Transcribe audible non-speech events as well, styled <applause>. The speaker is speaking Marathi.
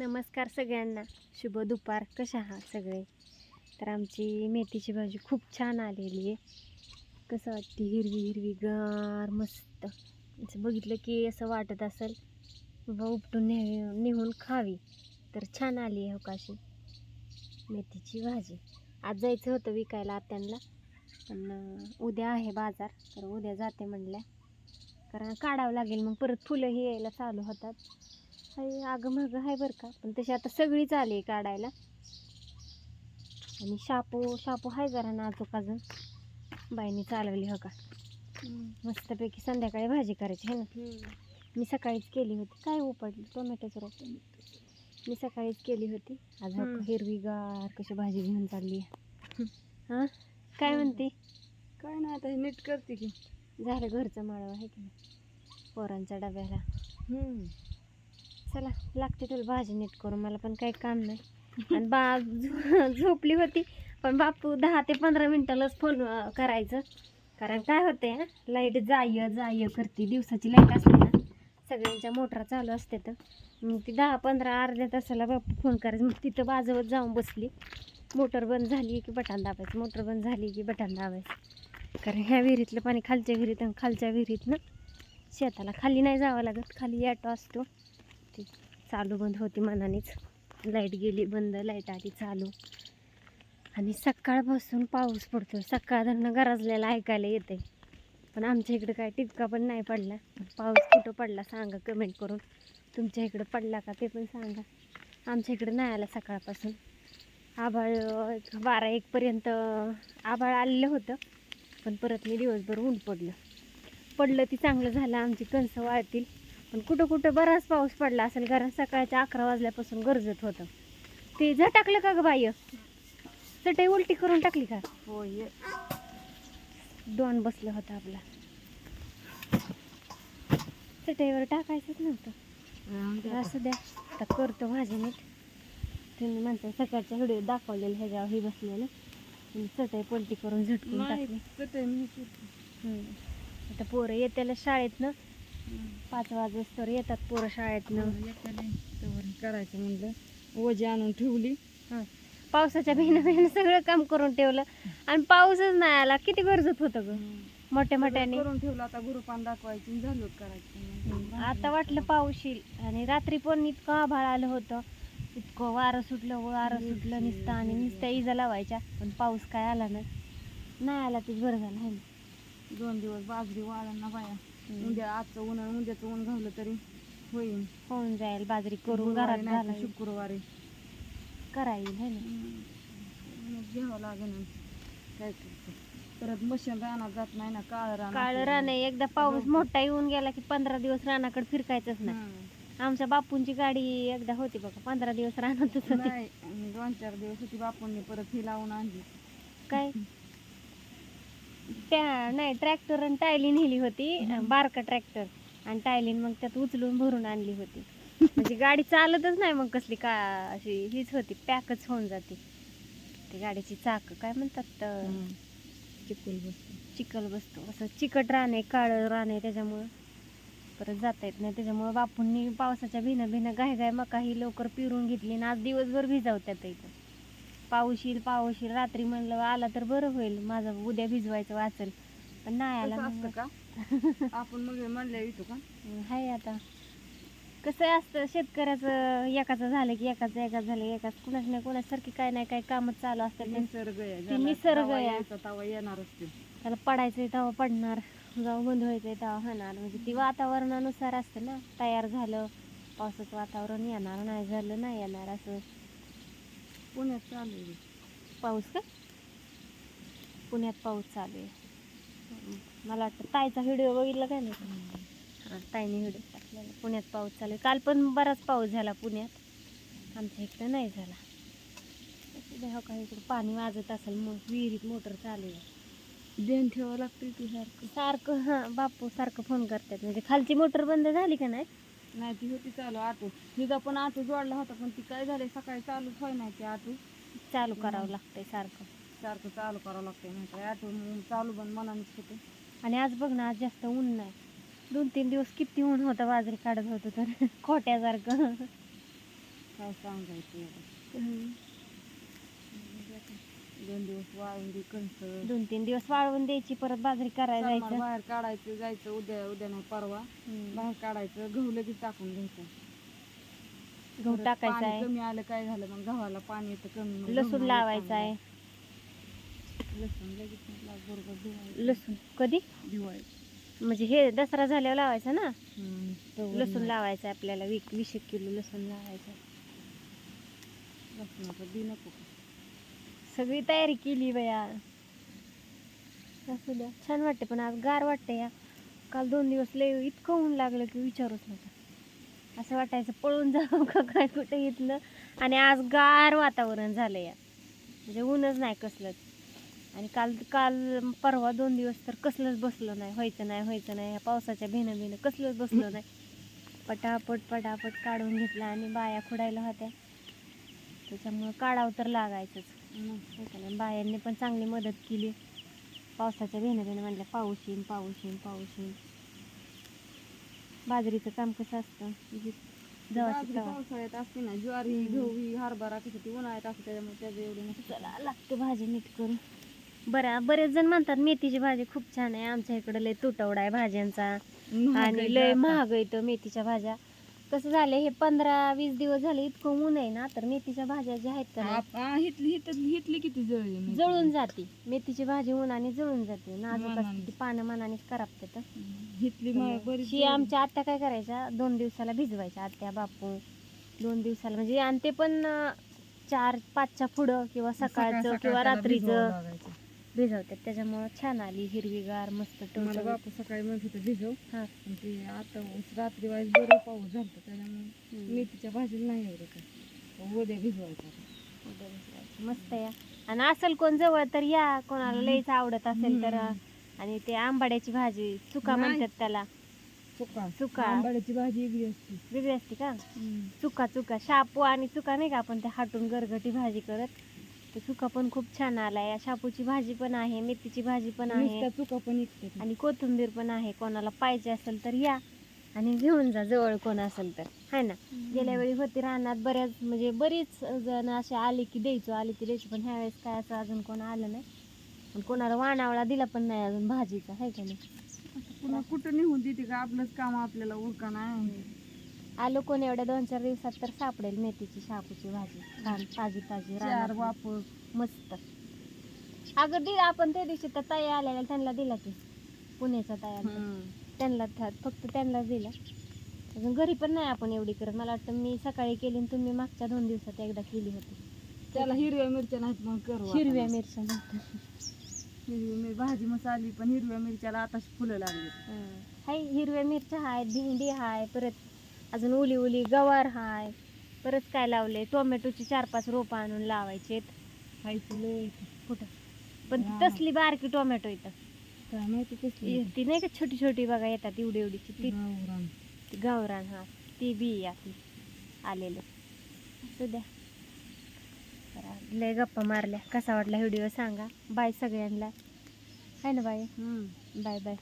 नमस्कार सगळ्यांना. शुभ दुपार. कशा आहात सगळे? तर आमची मेथीची भाजी खूप छान आलेली आहे. कसं वाटते? हिरवी हिरवी गार मस्त. असं बघितलं की असं वाटत असेल बाबा उपटून ने नेहून खावी. तर छान आली आहे हो मेथीची भाजी. आज जायचं होतं विकायला त्यांना पण उद्या आहे बाजार. तर उद्या जाते म्हणल्या. कारण काढावं लागेल. मग परत फुलंही यायला चालू होतात. हाय अगं मागं आहे बरं का. पण तशी आता सगळीच आली आहे काढायला. आणि शापू शापू आहे जरा नाजूक अजून बाईने चालवली हो का. मस्तपैकी संध्याकाळी भाजी करायची आहे ना. मी सकाळीच केली होती. काय उपडली टोमॅटोचं रोप. मी सकाळीच केली होती. आज हो. हिरवीगार कशी भाजी घेऊन चालली आहे. हां? काय. म्हणते? काय नाही आता हे नीट करते की. झालं घरचं माळव आहे की नाही? पोरांच्या डब्याला. चला लागते तुला भाजी नीट करून. मला पण काही काम नाही. आणि बा झो- झोपली होती पण बापू दहा ते पंधरा मिनिटालाच फोन करायचं. कारण काय होते लाइट जाय जाय करते. दिवसाची लाइट असते ना. सगळ्यांच्या मोटरा चालू असते तर. मग ती दहा पंधरा अर्ध्या तासाला बापू फोन करायचं. मग तिथं बाजवत जाऊन बसली. मोटर बंद झाली की बटन दाबायचं. मोटर बंद झाली की बटन दाबायचं. कारण ह्या विहिरीतलं पाणी खालच्या विहिरीत आणि खालच्या विहिरीतनं शेताला खाली नाही जावं लागत. खाली ॲटो असतो. ती चालू बंद होती मनानेच. लाइट गेली बंद लाइट आली चालू. आणि सकाळपासून पाऊस पडतो सकाळधरनं गरजलेला ऐकायला येते पण आमच्या इकडं काय टिपका पण नाही पडला. पाऊस कुठं पडला सांगा कमेंट करून. तुमच्या इकडं पडला का ते पण सांगा. आमच्या इकडं नाही आला सकाळपासून. आभाळ एक बारा एकपर्यंत आभाळ आलेलं होतं. पण परत मी दिवसभर ऊन पडलं. पडलं ती चांगलं झालं. आमची कणसं वाळतील. पण कुठं कुठं बराच पाऊस पडला असेल कारण सकाळच्या अकरा वाजल्यापासून गरजत होतं. ते झटाकलं का ग बाई? चटई उलटी करून टाकली का? हो ये दोन बसलं होतं आपला. चटईवर टाकायचंच नव्हतं. असू द्या आता करतो भाजी नीट. तुम्ही म्हणता सकाळच्या व्हिडिओ दाखवलेलं ह्याच्यावर हे बसलेलं. चटई पलटी करून झटकून टाकली. आता पोरं येत्याला शाळेतनं पाच वाजता येतात पोरं शाळेतनं. करायचं म्हणलं. ओझी आणून ठेवली. हं. पावसाच्या बिना बिना सगळं काम करून ठेवलं. आणि पाऊसच नाही आला. किती गरजत होतं ग? मोठ्या मोठ्याने. करून ठेवलं. आता गुरुपान दाखवायची झालं करायचं. आता वाटलं पाऊस येईल. आणि रात्री पण इतकं आभाळ आलं होतं. इतकं वारं सुटलं वारं सुटलं नुसतं आणि नुसत्या इजा लावायच्या. पण पाऊस काय आला नाही. आला ते बरं झालं. दोन दिवस बाजरी वाळण ना बाया. उद्या आजचं ऊन आणि उद्याचं ऊन घावलं तरी होईल होऊन जाईल बाजरी करून गुरुवारी घरात नाही तर घालायला शुक्रवारी. करायला है ना? मग घ्यावं लागेल. काय करते? परत मशीन रानात जात नाही ना काळ रान काळ आहे. एकदा पाऊस हो. मोठा येऊन गेला की पंधरा दिवस रानाकडे फिरकायचंच नाही. हं. आमच्या बापूंची गाडी एकदा होती बघा पंधरा दिवस रानातच होती. नाही आणि दोन चार दिवस होती बापूंनी परत ही लावून आणली. काय? त्या नाही ट्रॅक्टर आणि टायली नेली होती बारका ट्रॅक्टर आणि टायलीन मग त्यात उचलून भरून आणली होती. म्हणजे गाडी चालतच नाही मग कसली का अशी हीच होती पॅकच होऊन जाते. ती गाडीची चाक काय म्हणतात अं, चिकूल बसतो. चिखल बसतो. असं चिकट रान आहे काळं रान आहे त्याच्यामुळं. परत जाता येत नाही त्याच्यामुळं बापूंनी पावसाच्या भिनं भिनं गाय गाय मका ही लवकर पिरून घेतली आणि आज दिवसभर भिजावत्यात इथं. पाऊस येईल पाऊस येईल रात्री म्हणलं आला तर बरं होईल माझं उद्या भिजवायचं वाचेल. पण नाही आला मग असतं का? <laughs> आपण मग म्हणल्या येतो का हाय आता. कसं असतं शेतकऱ्याचं एकाचं झालं की एकाचं एकाच झालं एकाच. कुणाच नाही कुणासारखी काय नाही काय कामच चालू असतात. त्यांची. निसर्ग आहे ते ज्याला निसर्ग तवा आहे. यायचा तवा येणारच ते त्याला पडायचंय तेव्हा पडणार. जाऊ बंद व्हायचंय तेव्हा होणार. म्हणजे ती वातावरणानुसार असतं ना तयार झालं. पावसाचं वातावरण येणार नाही झालं नाही येणार असं. पुण्यात चालू आहे. पाऊस का? पुण्यात पाऊस चालू आहे. मला वाटतं ताईचा व्हिडिओ बघितला काय नाही? हां ताईने व्हिडिओ टाकलेला. पुण्यात पाऊस चालू आहे. काल पण बराच पाऊस झाला पुण्यात. आमच्या इकडं नाही झाला. हो का इकडं पाणी वाजत असेल मग विहिरीत मोटर चालू आहे. देण ठेवावं लागते ती सारखं? सारखं हां बापू सारखं फोन करतात. म्हणजे खालची मोटर बंद झाली का नाही? नाही ती होती चालू ऑटो तिचा पण ऑटो जोडला होता पण ती काय झाले सकाळी चालूच व्हाय नाही ती ऑटो चालू करावं लागतंय सारखं. सारखं चालू करावं लागतंय नाही ऑटो चालू बंद मनानेच होते आणि आज बघ ना आज जास्त ऊन नाही. दोन तीन दिवस किती ऊन होतं बाजरी काढत होतं तर. <laughs> खोट्यासारखं. काय सांगायचं. दोन दिवस वाळून दे कणसं. दोन तीन दिवस वाळवून द्यायची परत बाजरी करायला सामान जायचं. बाहेर काढायचं जायचं उद्या उद्या नाही परवा. हम्म. बाहेर काढायचं गहू लगेच टाकून घ्यायचं. गहू परत टाकायचा पाणी आहे. कमी आलं काय झालं मग गव्हाला पाणी येतं कमी मग लसूण गहू लावायचा आहे. लसूण लगेच बरोबर लसूण. कधी? दिवाळी म्हणजे हे दसरा झाल्यावर लावायचा ना? हम्म, तवर लसूण नाही. लावायचं आपल्याला वीक वीस एक किलो लसूण लावायचं. लसूणाचं बी नको. का? सगळी तयारी केली बया असू द्या. छान वाटते पण आज गार वाटते या. काल दोन दिवस लय इतकं ऊन लागलं की विचारूच नका. असं वाटायचं पळून जावं का काय कुठे घेतलं आणि आज गार वातावरण झालं या. म्हणजे ऊनच नाही कसलंच. आणि काल काल परवा दोन दिवस तर कसलंच बसलं नाही. व्हायचं नाही व्हायचं नाही. ह्या पावसाच्या भिनं भिनं कसलंच बसलं नाही. पटापट पटापट काढून घेतला आणि बाया खुडायला होत्या. त्याच्यामुळं काढावं तर लागायचंच. मग? बायांनी पण चांगली मदत केली. पावसाच्या भेणं भेणं म्हणल्या पाऊस येईन पाऊस येईन पाऊस येईन. बाजरीचं काम कसं असतं? म्हणजे बाजरी पावसाळ्यात असते ना ज्वारी गहू ही हरभरा कसं ती उन्हाळ्यात असते त्याच्यामुळे त्याचं एवढं नसतं. चला लागते भाजी नीट करून. बरं बरेच जण म्हणतात मेथीची भाजी खूप छान आहे. आमच्या इकडे लय तुटवडा आहे भाज्यांचा. महाग आहे आणि लय. महाग येतं मेथीच्या भाज्या. कसं झालं हे पंधरा वीस दिवस झाले इतकं ऊन आहे ना तर मेथीच्या भाज्या ज्या आहेत का नाही, आप- हा, हितली हितली हितली किती जळली. जळून जाते मेथीची भाजी उन्हाने जळून जाते नाजूक असते मनाने. ती पानं मनानेच करापतात हितली मा- बरीच शी जळली. आमच्या आत्या काय करायच्या दोन दिवसाला भिजवायच्या आत्या बापू दोन दिवसाला म्हणजे आणि ते पण अं, चार पाचच्या पुढं किंवा सकाळ- सकाळचं सकाळ किंवा त्याला भिजवावं रात्रीचं लागायचं. भिजवतात त्याच्यामुळं छान आली हिरवीगार मस्त मला टवटवीत. बापू सकाळी म्हणत होतं भिजव हा पण ते आता रात्री वाईस बरं पाऊस झालं त्याच्यामुळे हम्म. मेथीच्या भाजीला नाही एवढं काय उद्या भिजवायचं आता. उद्या भिजवायचं. मस्त या आणि असेल कोण जवळ तर या कोणाला लईच आवडत असेल तर. आणि ते आंबाड्याची भाजी चुका नाही. म्हणतात त्याला चुका चुका. आंबाड्याची भाजी वेगळी असते वेगळी असते का चुका चुका शापू आणि चुका नाही का आपण ते हाटून गरगटी भाजी करत ते चुका पण खूप छान आलाय. शापूची भाजी पण आहे मेथीची भाजी पण आहे. चुका पण निघते आणि कोथिंबीर पण आहे. कोणाला पाहिजे असेल तर या आणि घेऊन जा जवळ कोण असेल तर. हाय ना? गेल्या वेळी होती रानात बऱ्याच म्हणजे बरीच जण असे आले की द्यायचो आले की द्यायचो पण ह्यावेळेस काय असं अजून कोण आलं नाही. पण कोणाला वाणावळा दिला पण नाही अजून भाजीचा आहे का नाही? कुठं निघून देते का? आपलंच काम आपल्याला उरका नाही आलो कोण एवढ्या दोन चार दिवसात तर सापडेल मेथीची शापूची भाजी. छान ताजी ताजी चार रानातली. वापर मस्त. अगं दिला आपण त्या दिवशी त्या ताई आलेल्या त्यांना दिला की. पुण्याच्या ताया त्यांना था- फक्त त्यांनाच दिला. अजून घरी पण नाही आपण एवढी करत. मला वाटतं मी सकाळी केली आणि तुम्ही मागच्या दोन दिवसात एकदा केली होती. त्याला हिरव्या मिरच्या नाहीत मग करू हिरव्या. मिरच्या नंतर. हिरवी मिर भाजी मसाली पण हिरव्या मिरच्याला आता फुलं लागली. हाय हिरव्या मिरच्या हाय भेंडी हाय परत अजून उली उली गवार हाय. परत काय लावले टोमॅटोची चार पाच रोपं आणून लय कुठं? पण ती. तसली बारकी टोमॅटो येतं काय माहिती कसली ती नाही का छोटी छोटी बघा येतात एवढी एवढीची? ती गावरान. ती गावरान हा. ती बी ती आलेलं. असू द्या. लय गप्पा मारल्या. कसा वाटला व्हिडिओ सांगा. बाय सगळ्यांना. आहे ना बाय हम्म. Bye bye.